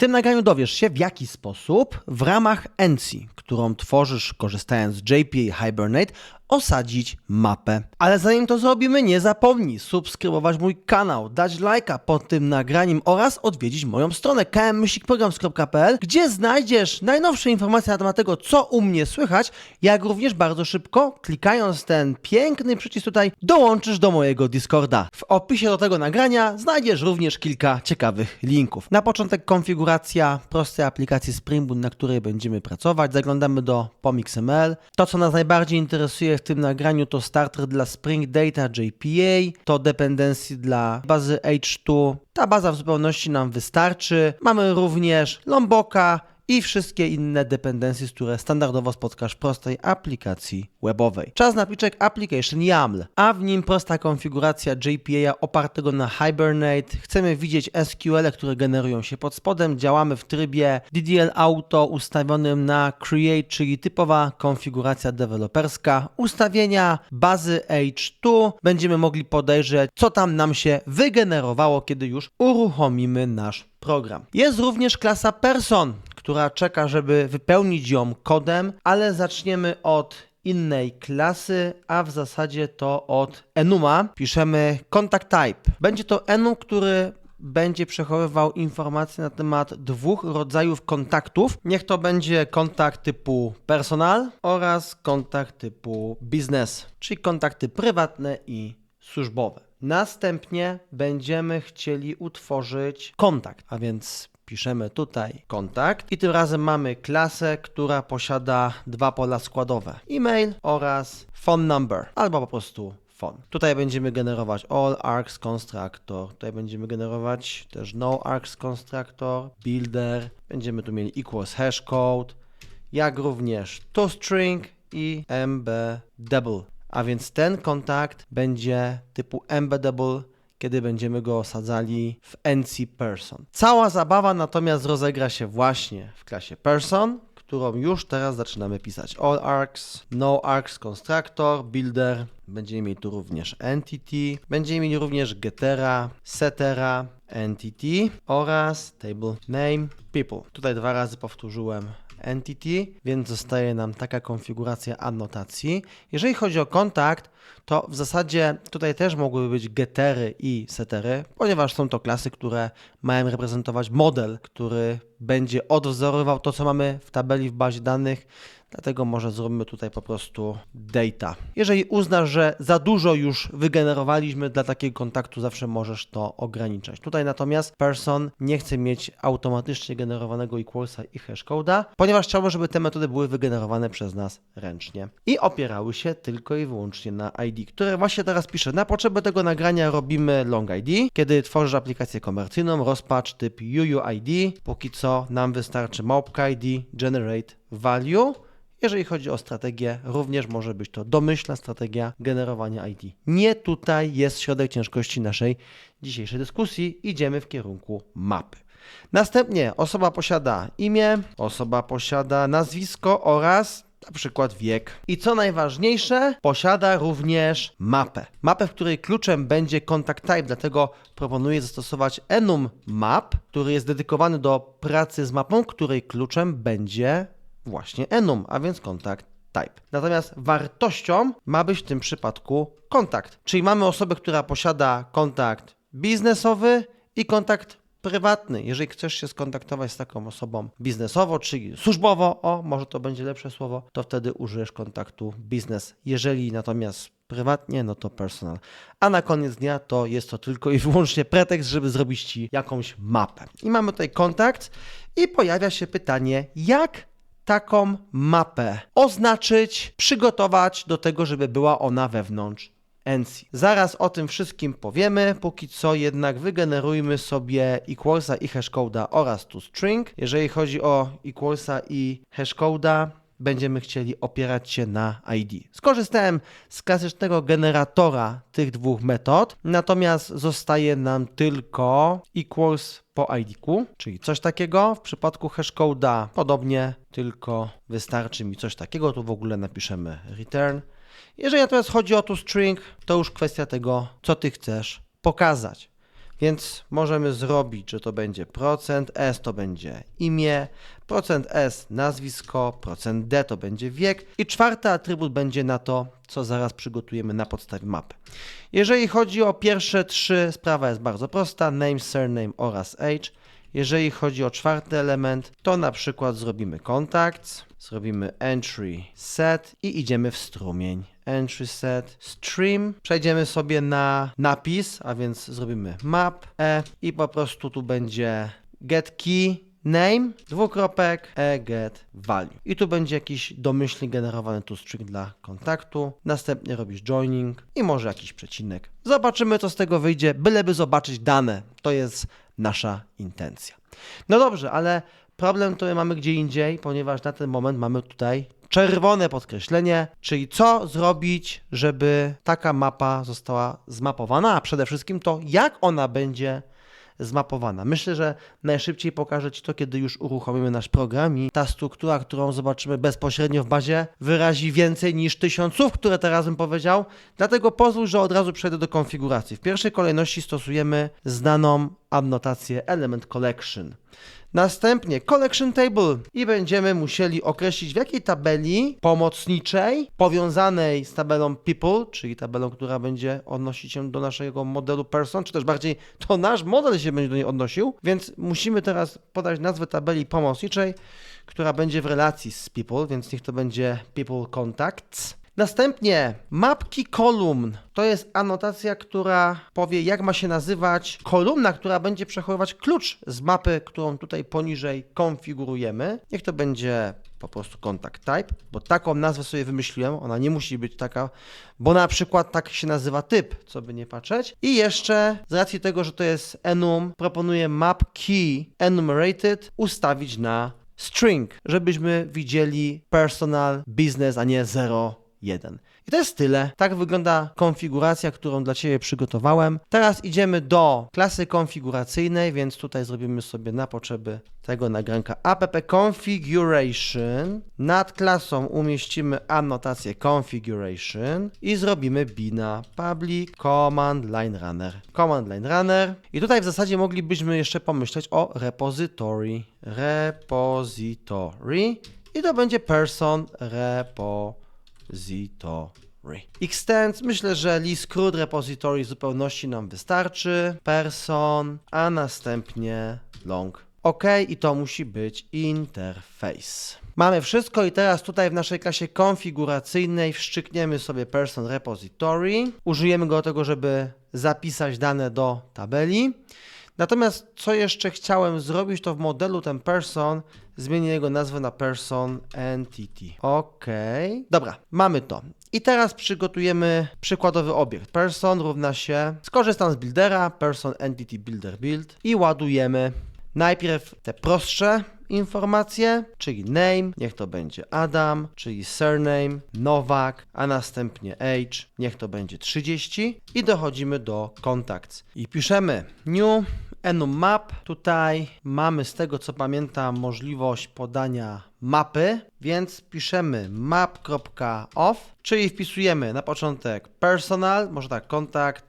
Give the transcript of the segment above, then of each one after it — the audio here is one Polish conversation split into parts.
tym nagraniu dowiesz się, w jaki sposób w ramach NC, którą tworzysz korzystając z JPA Hibernate, osadzić mapę. Ale zanim to zrobimy, nie zapomnij subskrybować mój kanał, dać lajka pod tym nagraniem oraz odwiedzić moją stronę kmmyślnikprograms.pl, gdzie znajdziesz najnowsze informacje na temat tego, co u mnie słychać, jak również bardzo szybko, klikając ten piękny przycisk tutaj, dołączysz do mojego Discorda. W opisie do tego nagrania znajdziesz również kilka ciekawych linków. Na początek konfiguracja prostej aplikacji Spring Boot, na której będziemy pracować. Zaglądamy do POM.XML. To, co nas najbardziej interesuje w tym nagraniu to starter dla Spring Data JPA, to dependency dla bazy H2. Ta baza w zupełności nam wystarczy. Mamy również Lomboka i wszystkie inne dependencies, które standardowo spotkasz w prostej aplikacji webowej. Czas na pliczek application YAML, a w nim prosta konfiguracja JPA opartego na Hibernate. Chcemy widzieć SQL, które generują się pod spodem. Działamy w trybie DDL Auto ustawionym na Create, czyli typowa konfiguracja deweloperska. Ustawienia bazy H2 będziemy mogli podejrzeć, co tam nam się wygenerowało, kiedy już uruchomimy nasz program. Jest również klasa person, która czeka, żeby wypełnić ją kodem, ale zaczniemy od innej klasy, a w zasadzie to od enuma. Piszemy contact type. Będzie to enum, który będzie przechowywał informacje na temat dwóch rodzajów kontaktów. Niech to będzie kontakt typu personal oraz kontakt typu biznes, czyli kontakty prywatne i służbowe. Następnie będziemy chcieli utworzyć kontakt, a więc piszemy tutaj kontakt i tym razem mamy klasę, która posiada dwa pola składowe: e-mail oraz phone number, albo po prostu phone. Tutaj będziemy generować all args constructor, tutaj będziemy generować też no args constructor, builder, będziemy tu mieli equals hashcode, jak również toString i embeddable. A więc ten kontakt będzie typu embeddable, kiedy będziemy go osadzali w NC person. Cała zabawa natomiast rozegra się właśnie w klasie person, którą już teraz zaczynamy pisać. All arcs, no arcs constructor, builder. Będziemy mieli tu również entity. Będziemy mieli również gettera, settera, entity oraz table name people. Tutaj dwa razy powtórzyłem entity, więc zostaje nam taka konfiguracja anotacji. Jeżeli chodzi o kontakt, to w zasadzie tutaj też mogłyby być gettery i settery, ponieważ są to klasy, które mają reprezentować model, który będzie odwzorowywał to, co mamy w tabeli w bazie danych Dlatego może zrobimy tutaj po prostu data. Jeżeli uznasz, że za dużo już wygenerowaliśmy dla takiego kontaktu, zawsze możesz to ograniczać. Tutaj natomiast person nie chce mieć automatycznie generowanego equalsa i hashcode'a, ponieważ chciałbym, żeby te metody były wygenerowane przez nas ręcznie i opierały się tylko i wyłącznie na ID, które właśnie teraz piszę. Na potrzeby tego nagrania robimy long ID. Kiedy tworzysz aplikację komercyjną, rozpacz typ UUID. Póki co nam wystarczy małpka ID, generate value jeżeli chodzi o strategię, również może być to domyślna strategia generowania ID. Nie tutaj jest środek ciężkości naszej dzisiejszej dyskusji. Idziemy w kierunku mapy. Następnie osoba posiada imię, osoba posiada nazwisko oraz na przykład wiek. I co najważniejsze, posiada również mapę. Mapę, w której kluczem będzie contact type, dlatego proponuję zastosować enum map, który jest dedykowany do pracy z mapą, której kluczem będzie właśnie enum, a więc kontakt type. Natomiast wartością ma być w tym przypadku kontakt, czyli mamy osobę, która posiada kontakt biznesowy i kontakt prywatny. Jeżeli chcesz się skontaktować z taką osobą biznesowo, czyli służbowo, o, może to będzie lepsze słowo, to wtedy użyjesz kontaktu biznes. Jeżeli natomiast prywatnie, no to personal. A na koniec dnia to jest to tylko i wyłącznie pretekst, żeby zrobić Ci jakąś mapę. I mamy tutaj kontakt i pojawia się pytanie, jak taką mapę oznaczyć, przygotować do tego, żeby była ona wewnątrz NC. Zaraz o tym wszystkim powiemy, póki co jednak wygenerujmy sobie equalsa i hashcode'a oraz toString. Jeżeli chodzi o equalsa i hashcode'a, będziemy chcieli opierać się na ID. Skorzystałem z klasycznego generatora tych dwóch metod, natomiast zostaje nam tylko equals po ID-ku, czyli coś takiego. W przypadku hashcode'a podobnie, tylko wystarczy mi coś takiego. Tu w ogóle napiszemy return. Jeżeli natomiast chodzi o tu string, to już kwestia tego, co ty chcesz pokazać. Więc możemy zrobić, że to będzie procent %s to będzie imię, procent %s nazwisko, procent %d to będzie wiek i czwarty atrybut będzie na to, co zaraz przygotujemy na podstawie mapy. Jeżeli chodzi o pierwsze trzy, sprawa jest bardzo prosta, name, surname oraz age. Jeżeli chodzi o czwarty element, to na przykład zrobimy contacts, zrobimy entry set i idziemy w strumień. Entry set stream. Przejdziemy sobie na napis, a więc zrobimy map e i po prostu tu będzie get key name, dwukropek, e get value. I tu będzie jakiś domyślnie generowany tu string dla kontaktu. Następnie robisz joining i może jakiś przecinek. Zobaczymy, co z tego wyjdzie, byleby zobaczyć dane. To jest nasza intencja. No dobrze, ale problem, który mamy gdzie indziej, ponieważ na ten moment mamy tutaj czerwone podkreślenie, czyli co zrobić, żeby taka mapa została zmapowana, a przede wszystkim to, jak ona będzie zmapowana. Myślę, że najszybciej pokażę Ci to, kiedy już uruchomimy nasz program i ta struktura, którą zobaczymy bezpośrednio w bazie, wyrazi więcej niż tysiąc słów, które teraz bym powiedział. Dlatego pozwól, że od razu przejdę do konfiguracji. W pierwszej kolejności stosujemy znaną annotację element collection. Następnie collection table i będziemy musieli określić w jakiej tabeli pomocniczej powiązanej z tabelą people, czyli tabelą, która będzie odnosić się do naszego modelu person, czy też bardziej to nasz model się będzie do niej odnosił, więc musimy teraz podać nazwę tabeli pomocniczej, która będzie w relacji z people, więc niech to będzie people contacts. Następnie mapki kolumn. To jest anotacja, która powie, jak ma się nazywać kolumna, która będzie przechowywać klucz z mapy, którą tutaj poniżej konfigurujemy. Niech to będzie po prostu contact type, bo taką nazwę sobie wymyśliłem. Ona nie musi być taka, bo na przykład tak się nazywa typ, co by nie patrzeć. I jeszcze z racji tego, że to jest enum, proponuję map key enumerated ustawić na string, żebyśmy widzieli personal business, a nie 0 1. I to jest tyle. Tak wygląda konfiguracja, którą dla Ciebie przygotowałem. Teraz idziemy do klasy konfiguracyjnej, więc tutaj zrobimy sobie na potrzeby tego nagranka app configuration. Nad klasą umieścimy anotację configuration i zrobimy bina public command line runner. Command line runner. I tutaj w zasadzie moglibyśmy jeszcze pomyśleć o repository. Repository. I to będzie person repository repository. Extend, myślę, że list CRUD repository w zupełności nam wystarczy. Person, a następnie long. OK, i to musi być interface. Mamy wszystko i teraz tutaj w naszej klasie konfiguracyjnej wszczykniemy sobie person repository. Użyjemy go do tego, żeby zapisać dane do tabeli. Natomiast co jeszcze chciałem zrobić, to w modelu ten person zmienię jego nazwę na person entity. Ok, dobra, mamy to. I teraz przygotujemy przykładowy obiekt. Person równa się, skorzystam z buildera, person entity builder build i ładujemy najpierw te prostsze informacje, czyli name, niech to będzie Adam, czyli surname, Nowak, a następnie age, niech to będzie 30 i dochodzimy do contacts. I piszemy new enum map. Tutaj mamy z tego co pamiętam możliwość podania mapy, więc piszemy map.off, czyli wpisujemy na początek personal, może tak kontakt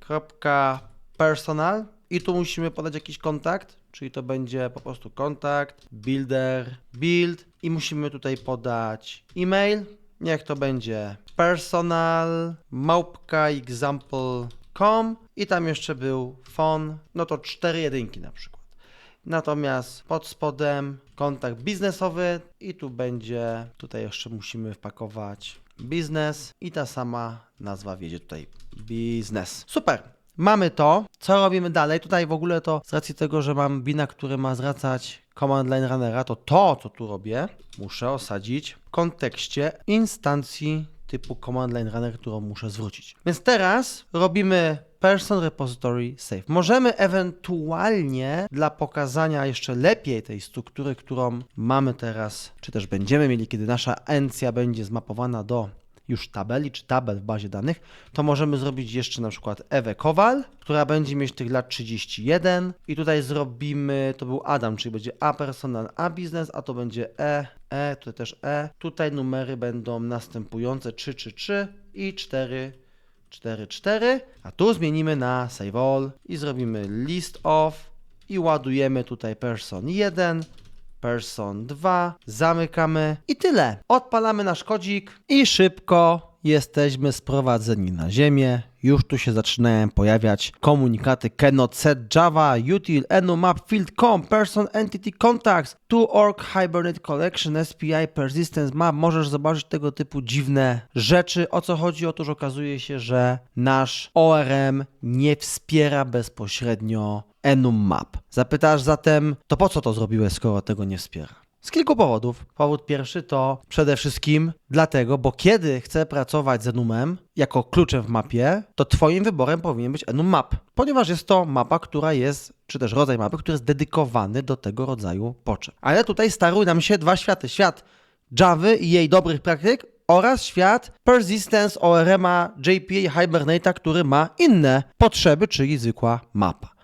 type.personal i tu musimy podać jakiś kontakt, czyli to będzie po prostu kontakt, builder, build. I musimy tutaj podać e-mail, niech to będzie personal małpka example.com i tam jeszcze był phone, no to cztery jedynki na przykład. Natomiast pod spodem kontakt biznesowy i tu będzie, tutaj jeszcze musimy wpakować biznes i ta sama nazwa wiedzie tutaj biznes. Super. Mamy to. Co robimy dalej? Tutaj w ogóle to z racji tego, że mam bina, który ma zwracać command line runnera, to to, co tu robię, muszę osadzić w kontekście instancji typu command line runner, którą muszę zwrócić. Więc teraz robimy person repository save. Możemy ewentualnie dla pokazania jeszcze lepiej tej struktury, którą mamy teraz, czy też będziemy mieli, kiedy nasza encja będzie zmapowana do już tabeli czy tabel w bazie danych, to możemy zrobić jeszcze na przykład Ewę Kowal, która będzie mieć tych lat 31 i tutaj zrobimy, to był Adam, czyli będzie A personal, A biznes, a to będzie E, E, tutaj też E. Tutaj numery będą następujące 3, 3, 3 i 4, 4, 4, a tu zmienimy na save all i zrobimy list of i ładujemy tutaj person 1, person 2, zamykamy i tyle. Odpalamy nasz kodzik i szybko jesteśmy sprowadzeni na ziemię. Już tu się zaczynają pojawiać komunikaty cannot set java util enumap field com person entity contacts to org hibernate collection SPI persistence map. Możesz zobaczyć tego typu dziwne rzeczy. O co chodzi? Otóż okazuje się, że nasz ORM nie wspiera bezpośrednio enumap. Zapytasz zatem, to po co to zrobiłeś, skoro tego nie wspiera? Z kilku powodów. Powód pierwszy to przede wszystkim dlatego, bo kiedy chcę pracować z enumem jako kluczem w mapie, to Twoim wyborem powinien być enum map, ponieważ jest to mapa, która jest, czy też rodzaj mapy, który jest dedykowany do tego rodzaju potrzeb. Ale tutaj starują nam się dwa światy. Świat Java i jej dobrych praktyk oraz świat Persistence ORM'a JPA Hibernate'a, który ma inne potrzeby, czyli zwykła mapa.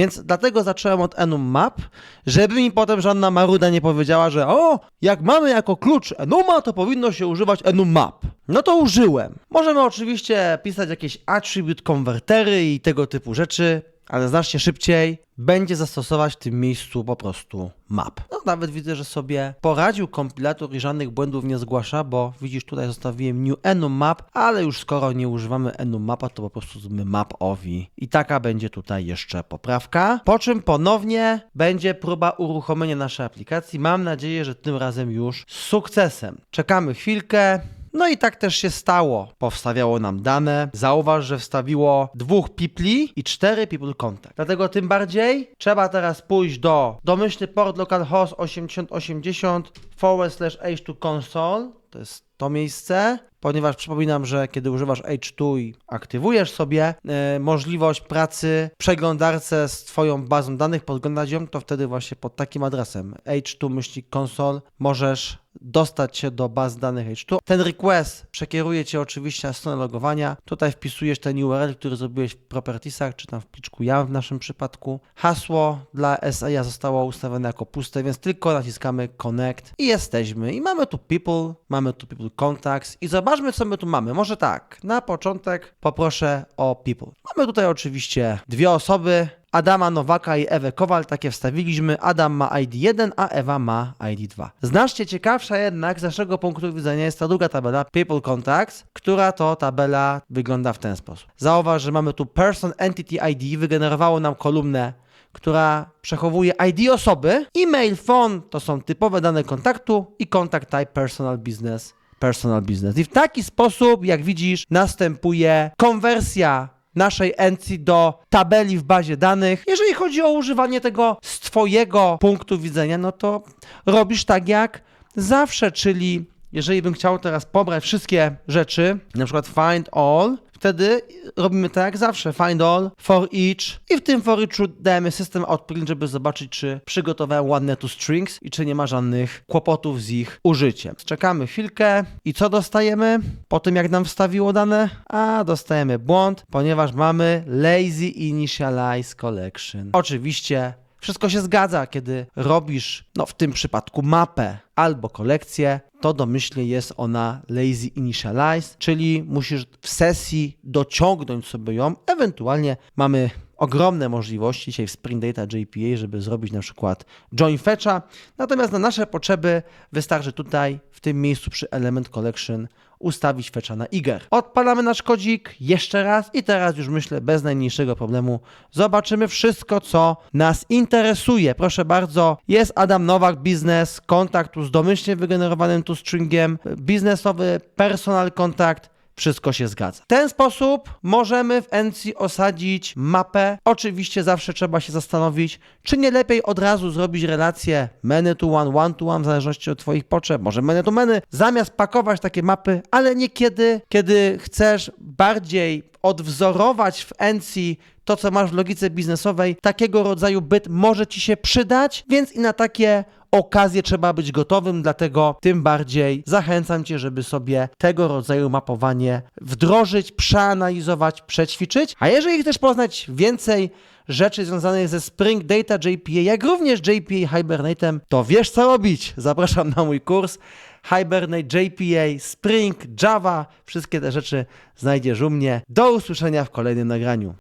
Więc dlatego zacząłem od enum map, żeby mi potem żadna maruda nie powiedziała, że o, jak mamy jako klucz enuma, to powinno się używać enum map. No to użyłem. Możemy oczywiście pisać jakieś attribute konwertery i tego typu rzeczy, ale znacznie szybciej będzie zastosować w tym miejscu po prostu map. No nawet widzę, że sobie poradził kompilator i żadnych błędów nie zgłasza, bo widzisz tutaj zostawiłem new enum map, ale już skoro nie używamy enum mapa, to po prostu zróbmy map ovi. I taka będzie tutaj jeszcze poprawka. Po czym ponownie będzie próba uruchomienia naszej aplikacji. Mam nadzieję, że tym razem już z sukcesem. Czekamy chwilkę. No i tak też się stało. Powstawiało nam dane. Zauważ, że wstawiło dwóch pipli i cztery people contact. Dlatego tym bardziej trzeba teraz pójść do domyślny port localhost 8080 forward slash h2 console. To jest to miejsce, ponieważ przypominam, że kiedy używasz H2 i aktywujesz sobie e, możliwość pracy w przeglądarce z Twoją bazą danych, podglądać ją, to wtedy właśnie pod takim adresem h2 myślnik console możesz dostać się do baz danych H2. Ten request przekieruje Cię oczywiście na stronę logowania. Tutaj wpisujesz ten URL, który zrobiłeś w propertiesach, czy tam w pliczku YAM w naszym przypadku. Hasło dla SIA zostało ustawione jako puste, więc tylko naciskamy connect i jesteśmy. I mamy tu people, mamy tu people contacts i zobaczmy, co my tu mamy. Może tak, na początek poproszę o people. Mamy tutaj oczywiście dwie osoby, Adama Nowaka i Ewę Kowal, takie wstawiliśmy. Adam ma ID 1, a Ewa ma ID 2. Znacznie ciekawsza jednak z naszego punktu widzenia jest ta druga tabela, People Contacts, która to tabela wygląda w ten sposób. Zauważ, że mamy tu Person Entity ID, wygenerowało nam kolumnę która przechowuje ID osoby, e-mail, phone to są typowe dane kontaktu i contact type personal business, personal business. I w taki sposób, jak widzisz, następuje konwersja naszej entity do tabeli w bazie danych. Jeżeli chodzi o używanie tego z Twojego punktu widzenia, no to robisz tak jak zawsze, czyli jeżeli bym chciał teraz pobrać wszystkie rzeczy, na przykład find all, wtedy robimy tak jak zawsze, find all, for each i w tym for eachu dajemy system out print, żeby zobaczyć, czy przygotowałem ładne tu strings i czy nie ma żadnych kłopotów z ich użyciem. Czekamy chwilkę i co dostajemy po tym, jak nam wstawiło dane? A, dostajemy błąd, ponieważ mamy lazy initialize collection. Oczywiście wszystko się zgadza, kiedy robisz, no w tym przypadku mapę albo kolekcję, to domyślnie jest ona lazy initialize, czyli musisz w sesji dociągnąć sobie ją, ewentualnie mamy ogromne możliwości dzisiaj w Spring Data JPA, żeby zrobić na przykład join fetcha, natomiast na nasze potrzeby wystarczy tutaj w tym miejscu przy element collection ustawić fetcha na iger. Odpalamy nasz kodzik jeszcze raz i teraz już myślę bez najmniejszego problemu zobaczymy wszystko, co nas interesuje. Proszę bardzo, jest Adam Nowak Business, kontakt z domyślnie wygenerowanym tu stringiem, biznesowy personal kontakt, wszystko się zgadza. W ten sposób możemy w Ency osadzić mapę. Oczywiście zawsze trzeba się zastanowić, czy nie lepiej od razu zrobić relację many to one, one to one, w zależności od Twoich potrzeb, może many to many, zamiast pakować takie mapy, ale niekiedy, kiedy chcesz bardziej odwzorować w Ency to, co masz w logice biznesowej, takiego rodzaju byt może Ci się przydać, więc i na takie okazję trzeba być gotowym, dlatego tym bardziej zachęcam Cię, żeby sobie tego rodzaju mapowanie wdrożyć, przeanalizować, przećwiczyć. A jeżeli chcesz poznać więcej rzeczy związanych ze Spring Data JPA, jak również JPA Hibernate'em, to wiesz co robić. Zapraszam na mój kurs Hibernate, JPA, Spring, Java. Wszystkie te rzeczy znajdziesz u mnie. Do usłyszenia w kolejnym nagraniu.